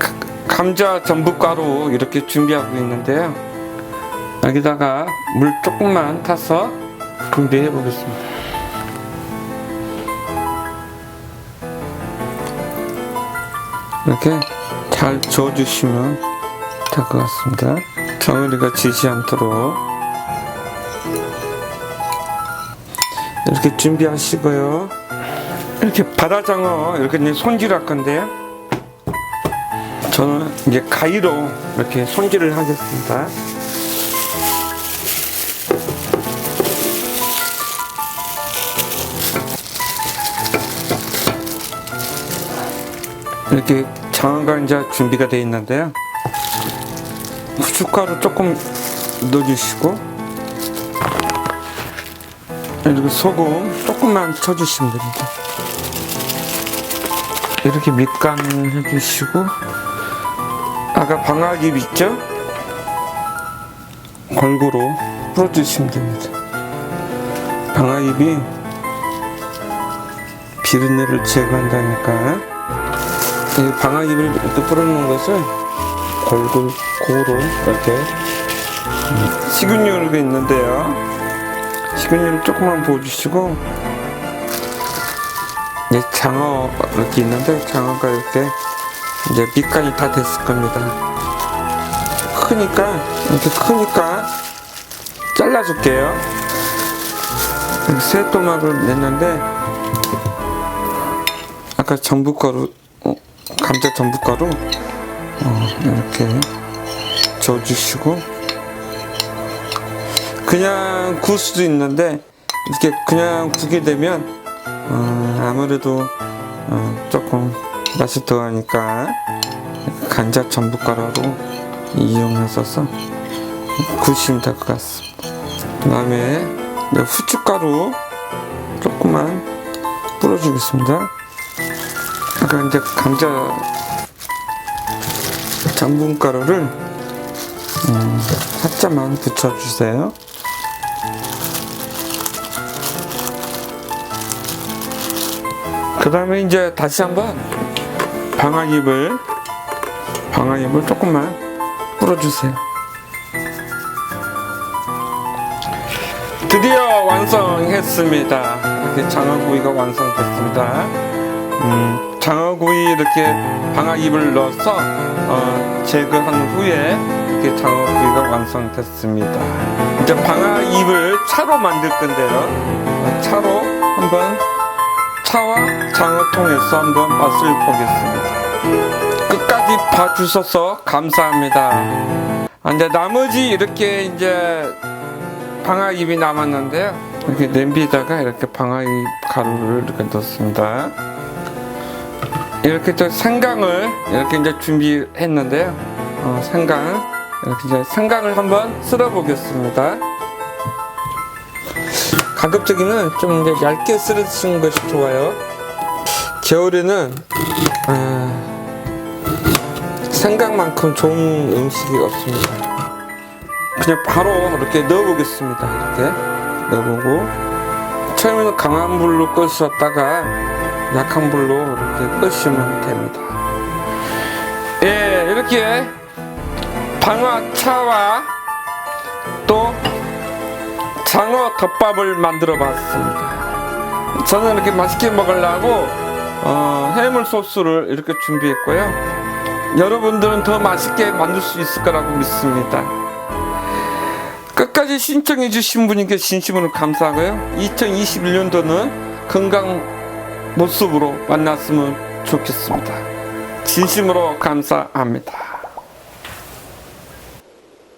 가- 감자 전분가루 이렇게 준비하고 있는데요. 여기다가 물 조금만 타서 준비해 보겠습니다. 이렇게 잘 저어주시면 될 것 같습니다. 덩어리가 지지 않도록 이렇게 준비하시고요. 이렇게 바다장어 이렇게 손질할 건데요. 저는 이제 가위로 이렇게 손질을 하겠습니다. 이렇게 장어가 이제 준비가 되어 있는데요. 후춧가루 조금 넣어주시고 그리고 소금 조금만 쳐주시면 됩니다. 이렇게 밑간을 해주시고 아까 방아잎 있죠? 골고루 풀어주시면 됩니다. 방아잎이 비린내를 제거한다니까 이 방아잎을 이렇게 뿌려놓은 것을 골고루 고루 이렇게 음, 식은율이 있는데요. 식은율 조금만 부어주시고 장어 이렇게 있는데 장어가 이렇게 이제 밑간이 다 됐을 겁니다. 크니까 이렇게 크니까 잘라줄게요. 새 토막을 냈는데 아까 전분가루 어, 감자 전분가루 어, 이렇게 저어주시고 그냥 구울 수도 있는데 이렇게 그냥 구게 되면 어, 아무래도 어, 조금 맛이 더하니까 간장 전분가루로 이용해서 구우시면 될 것 같습니다. 그 다음에 후춧가루 조금만 뿌려주겠습니다. 아까 이제 감자 전분가루를 음, 살짝만 붙여주세요. 그 다음에 이제 다시 한번 방아잎을 방아잎을 조금만 뿌려주세요. 드디어 완성했습니다. 이렇게 장어구이가 완성됐습니다. 음, 장어구이 이렇게 방아잎을 넣어서 어, 제거한 후에 이렇게 장어구이가 완성됐습니다. 이제 방아잎을 차로 만들 건데요. 어, 차로 한번 차와 장어통에서 한번 맛을 보겠습니다. 끝까지 봐주셔서 감사합니다. 아, 이제 나머지 이렇게 이제 방아잎이 남았는데요. 이렇게 냄비에다가 이렇게 방아잎 가루를 이렇게 넣습니다. 이렇게 또 생강을 이렇게 이제 준비했는데요. 어, 생강 이렇게 이제 생강을 한번 쓸어 보겠습니다. 가급적이면 좀 이제 얇게 썰으시는 것이 좋아요. 겨울에는 아, 생강만큼 좋은 음식이 없습니다. 그냥 바로 이렇게 넣어보겠습니다. 이렇게 넣어보고 처음에는 강한 불로 끄셨다가 약한 불로 이렇게 끄시면 됩니다. 예, 이렇게 방화차와 또 장어 덮밥을 만들어 봤습니다. 저는 이렇게 맛있게 먹으려고 어, 해물 소스를 이렇게 준비했고요. 여러분들은 더 맛있게 만들 수 있을 거라고 믿습니다. 끝까지 신청해 주신 분에게 진심으로 감사하고요. 2021년도는 건강 모습으로 만났으면 좋겠습니다. 진심으로 감사합니다.